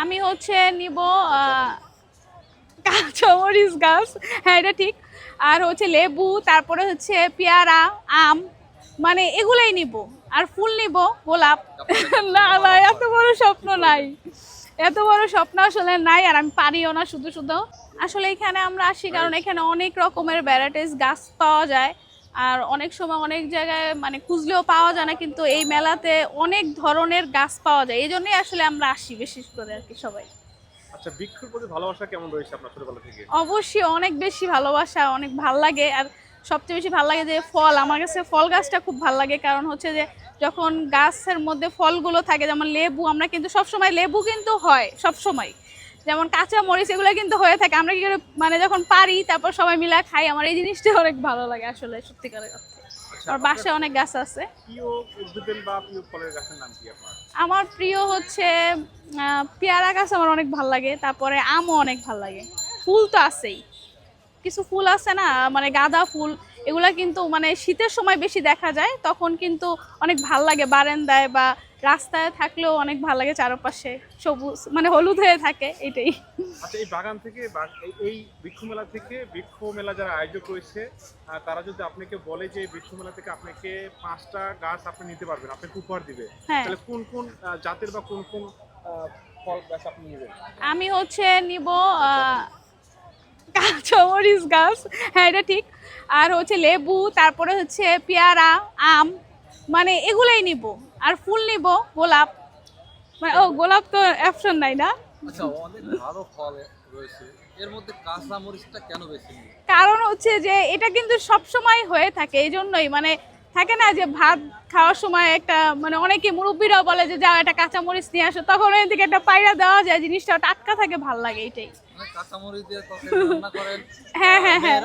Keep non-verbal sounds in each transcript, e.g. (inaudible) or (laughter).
আমি হচ্ছে নিব কাঁচামরিচ গাছ। হ্যাঁ এটা ঠিক। আর হচ্ছে লেবু তারপরে হচ্ছে পেয়ারা আম মানে এগুলাই নিব। আর ফুল নিব গোলাপ। না না এত বড় স্বপ্ন নাই। এত বড় স্বপ্ন আসলে নাই আর আমি পারিও না শুধু শুধু। আসলে এখানে আমরা আসি কারণ এখানে অনেক রকমের ভ্যারাইটিস গাছ পাওয়া যায়। আর অনেক সময় অনেক জায়গায় মানে খুঁজলেও পাওয়া যায় না কিন্তু এই মেলাতে অনেক ধরনের গাছ পাওয়া যায়। এই জন্যই আসলে আমরা আসি বিশেষ করে আর কি সবাই। আচ্ছা বৃক্ষের প্রতি ভালোবাসা কেমন রয়েছে আপনার ছোটবেলা থেকে? অবশ্যই অনেক বেশি ভালোবাসা অনেক ভালো লাগে। আর সবচেয়ে বেশি ভালো লাগে যে ফল আমার কাছে ফল গাছটা খুব ভালো লাগে। কারণ হচ্ছে যে যখন গাছের মধ্যে ফলগুলো থাকে যেমন লেবু আমরা কিন্তু সবসময় লেবু কিন্তু হয় সব সময় যেমন কাঁচা মরিচ এগুলো কিন্তু হয়ে থাকে। আমরা কি করে মানে যখন পারি তারপর সবাই মিলে খাই। আমার এই জিনিসটা অনেক ভালো লাগে আসলে সত্যিকারের অর্থে আচ্ছা বাসায় অনেক গাছ আছে। আমার প্রিয় হচ্ছে পেয়ারা গাছ আমার অনেক ভালো লাগে। তারপরে আমও অনেক ভালো লাগে। ফুল তো আছেই। কিছু ফুল আছে না মানে গাঁদা ফুল এগুলা কিন্তু মানে শীতের সময় বেশি দেখা যায়। তখন কিন্তু অনেক ভালো লাগে বারান্দায় বা রাস্তায় থাকলেও অনেক ভালো লাগে চারপাশে সবুজ মানে হলুদ হয়ে থাকে এটাই। আচ্ছা এই বাগান থেকে এই- এই বৃক্ষ মেলা থেকে বৃক্ষ মেলা যারা আয়োজক রয়েছে তারা যদি আপনাকে বলে যে বৃক্ষ মেলা থেকে আপনাকে পাঁচটা গাছ আপনি নিতে পারবেন আপনাকে উপহার দিবে হ্যাঁ। তাহলে কোন কোন জাতের বা কোন কোন ফল গাছ আপনি নেবেন? আমি হচ্ছে নিব কাঁচামরিচ গাছ হ্যাঁ এটা ঠিক। আর হচ্ছে লেবু তারপরে হচ্ছে পেয়ারা আম মানে এগুলাই নিব। আর ফুল নিব গোলাপ। মানে ও গোলাপ তো অপশন নাই না? আচ্ছা অনেক ভালো ফল রয়েছে। এর মধ্যে কাঁচা মরিচটা কেন নিই কারণ হচ্ছে যে এটা কিন্তু সব সময় হয়ে থাকে এই জন্যই। মানে থাকে না যে ভাত খাওয়ার সময় একটা মানে অনেকে মুরব্বীরাও বলে যে যাও একটা কাঁচামরিচ নিয়ে আসো তখন এদিকে একটা পায়রা দেওয়া যায় জিনিসটা টাটকা থাকে ভালো লাগে এটাই। (laughs) হ্যাঁ, হ্যাঁ, হ্যাঁ।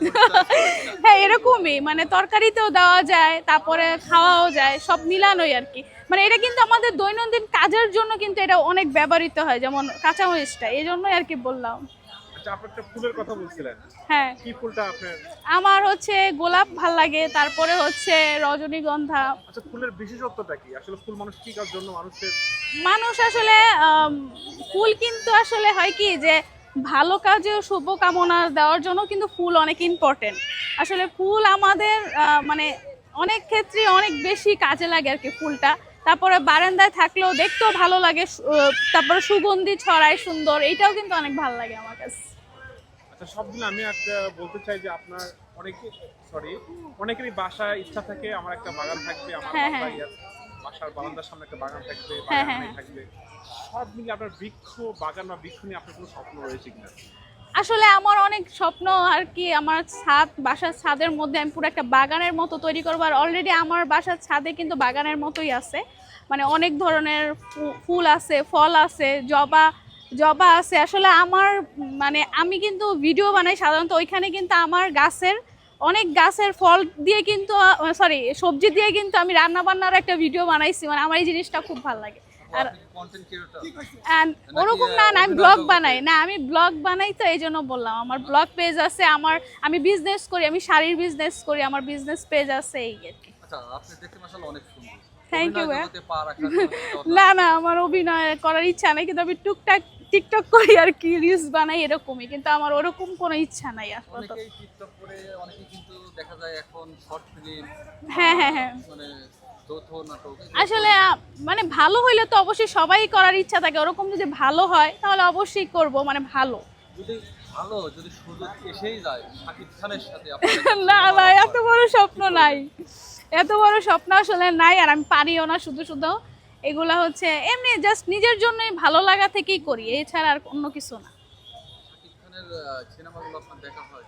(laughs) হ্যাঁ এরকমই মানে তরকারিতেও দেওয়া যায় তারপরে খাওয়াও যায় সব মিলানোই আর কি। মানে এটা কিন্তু আমাদের দৈনন্দিন কাজের জন্য কিন্তু এটা অনেক ব্যবহৃত হয় যেমন কাঁচামরিচটা এই জন্যই আর কি বললাম। একটা ফুলের কথা বলছিলেন হ্যাঁ। কি ফুলটা আপনার? আমার হচ্ছে গোলাপ ভালো লাগে তারপরে হচ্ছে রজনীগন্ধা। আচ্ছা ফুলের বিশেষত্বটা কি? আসলে ফুল মানুষ কি কাজ জন্য মানুষের মানুষ আসলে ফুল কিন্তু আসলে হয় কি যে ভালো কাজে শুভ কামনা দেওয়ার জন্য কিন্তু ফুল অনেক ইম্পর্টেন্ট আসলে ফুল আমাদের মানে অনেক ক্ষেত্রে অনেক বেশি কাজে লাগে আর কি ফুলটা। তারপরে বারান্দায় থাকলেও দেখতেও ভালো লাগে তারপরে সুগন্ধি ছড়ায় সুন্দর এইটাও কিন্তু অনেক ভালো লাগে আমার কাছে। আচ্ছা সবগুলো আমি একটা বলতে চাই যে আপনার অনেকে সরি অনেকেরই বাসায় ইচ্ছা থাকে আমার একটা বাগান থাকবে আমার হ্যাঁ, বাসায় হ্যাঁ। আছে, বাসার বারান্দার সামনে একটা বাগান থাকবে হ্যাঁ, বাগানে হ্যাঁ। থাকবে সব মিলে আপনার বৃক্ষ বাগান বা বৃক্ষ নিয়ে আপনার কোনো স্বপ্ন রয়েছে কিনা আসলে আমার অনেক স্বপ্ন আর কি আমার ছাদ বাসার ছাদের মধ্যে আমি পুরো একটা বাগানের মতো তৈরি করব আর অলরেডি আমার বাসার ছাদে কিন্তু বাগানের মতোই আছে মানে অনেক ধরনের ফু- ফুল আছে ফল আছে জবা জবা আছে। আসলে আমার মানে আমি কিন্তু ভিডিও বানাই সাধারণত ওইখানে কিন্তু আমার গাছের অনেক গাছের ফল দিয়ে কিন্তু সরি সবজি দিয়ে কিন্তু আমি রান্না বান্নার একটা ভিডিও বানাইছি। মানে আমার এই জিনিসটা খুব ভালো লাগে। আর ওরকম না না আমি ব্লগ বানাই। না আমি ব্লগ বানাই তো এই জন্য বললাম। আমার ব্লগ পেজ আছে আমার আমি বিজনেস করি আমি শাড়ির বিজনেস করি আমার বিজনেস পেজ আছে এই আর কি। আচ্ছা আপনি দেখতে মাসাল অনেক সুন্দর। রাখার জন্য (laughs) না না আমার অভিনয় করার ইচ্ছা নাই কিন্তু আমি টুকটাক টিকটক করি আর কি রিলস বানাই এরকমই কিন্তু আমার ওরকম কোনো ইচ্ছা নাই আপাতত। টিকটক করে অনেকেই কিন্তু দেখা যায় এখন শর্ট ফিল্ম হ্যাঁ হ্যাঁ হ্যাঁ। মানে আসলে মানে ভালো হইলে তো অবশ্যই সবাই করার ইচ্ছা থাকে ওরকম যদি ভালো হয় তাহলে অবশ্যই করব মানে ভালো। যদি ভালো যদি সুযোগ এসেই যায় শাকিব খানের সাথে (laughs) না না এত বড় স্বপ্ন নাই। এত বড় স্বপ্ন আসলে নাই আর আমি পারিও না শুধু শুধু। এগুলা হচ্ছে এমনি জাস্ট নিজের জন্যই ভালো লাগা থেকেই করি এছাড়া আর অন্য কিছু না। হয়?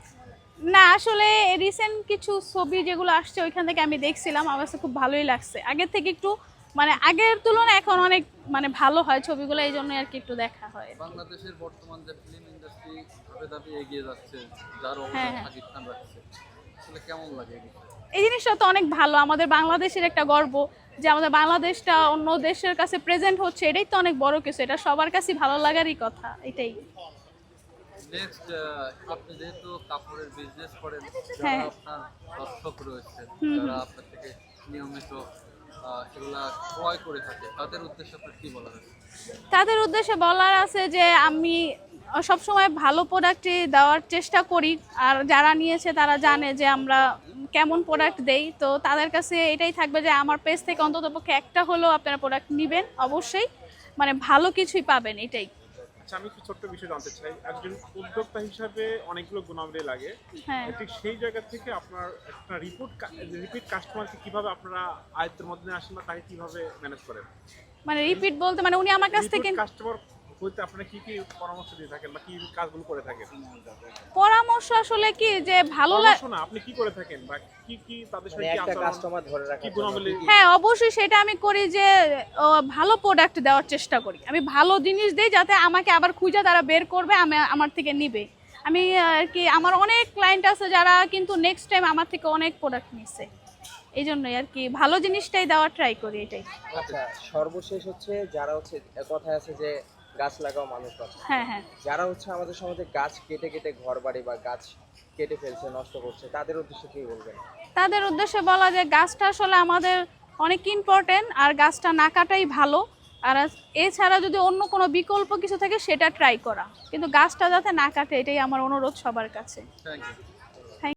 না আসলে রিসেন্ট কিছু ছবি যেগুলো আসছে ওইখান থেকে আমি দেখছিলাম আমার কাছে খুব ভালোই লাগছে। আগের থেকে একটু মানে আগের তুলনায় এখন অনেক মানে ভালো হয় ছবিগুলো এই জন্য আর কি একটু দেখা হয়। বাংলাদেশের বর্তমান যে ফিল্ম ইন্ডাস্ট্রি ধাপে ধাপে এগিয়ে যাচ্ছে যার হ্যাঁ, অবদান হ্যাঁ। শাকিব খান রাখছে। কেমন লাগে এই জিনিসটা তো অনেক ভালো আমাদের বাংলাদেশের একটা গর্ব যে আমাদের বাংলাদেশটা অন্য দেশের কাছে প্রেজেন্ট হচ্ছে এটাই তো অনেক বড় কিছু এটা সবার কাছে ভালো লাগারই কথা এটাই। নেক্সট আপনি যেহেতু কাপড়ের বিজনেস করেন হ্যাঁ। যারা আপনার দর্শক রয়েছে যারা আপনার থেকে নিয়মিত তাদের উদ্দেশ্যে বলার আছে? যে আমি সবসময় ভালো প্রোডাক্টই দেওয়ার চেষ্টা করি, আর যারা নিয়েছে তারা জানে যে আমরা কেমন প্রোডাক্ট দেই, তো তাদের কাছে এটাই থাকবে যে আমার পেজ থেকে অন্তত পক্ষে একটা হলেও আপনারা প্রোডাক্ট নেবেন অবশ্যই মানে ভালো কিছুই পাবেন এটাই। আচ্ছা আমি একটু ছোট্ট বিষয় জানতে চাই। একজন উদ্যোক্তা হিসাবে অনেকগুলো গুণাবলী লাগে। হ্যাঁ। ঠিক সেই জায়গা থেকে আপনার একটা রিপোর্ট রিপিট কাস্টমারকে কীভাবে আপনারা আয়ত্তের মধ্যে আসে আসেন বা তাকে কীভাবে ম্যানেজ করেন? মানে রিপিট বলতে মানে উনি আমার কাছ থেকে কাস্টমার হইতে আপনারা কি কি পরামর্শ দিয়ে থাকেন বা কি কাজগুলো করে থাকেন? পরামর্শ আসলে কি যে ভালো লাগে পরামর্শ না আপনি কি করে থাকেন বা কি কি তাদের মানে সাথে কি একটা কাস্টমার ধরে রাখা কি গুণাবলী? হ্যাঁ অবশ্যই সেটা আমি করি যে ভালো প্রোডাক্ট দেওয়ার চেষ্টা করি। আমি ভালো জিনিস দিই যাতে আমাকে আবার খুঁজে তারা বের করবে আমি আমার থেকে নিবে। আমি আর কি আমার অনেক ক্লায়েন্ট আছে যারা কিন্তু নেক্সট টাইম আমার থেকে অনেক প্রোডাক্ট নিচ্ছে এই জন্যই আর কি ভালো জিনিসটাই দেওয়ার ট্রাই করি এটাই। আচ্ছা সর্বশেষ হচ্ছে যারা হচ্ছে কথায় আছে যে গাছ লাগাও মানুষ বাঁচাও হ্যাঁ হ্যাঁ। যারা হচ্ছে আমাদের সমাজে গাছ কেটে কেটে ঘর বাড়ি বা গাছ কেটে ফেলছে নষ্ট করছে তাদের উদ্দেশ্যে কি বলবেন? তাদের উদ্দেশ্যে বলা যে গাছটা আসলে আমাদের অনেক ইম্পর্টেন্ট আর গাছটা না কাটাই ভালো। আর এছাড়া যদি অন্য কোনো বিকল্প কিছু থাকে সেটা ট্রাই করা। কিন্তু গাছটা যাতে না কাটে এটাই আমার অনুরোধ সবার কাছে। Thank you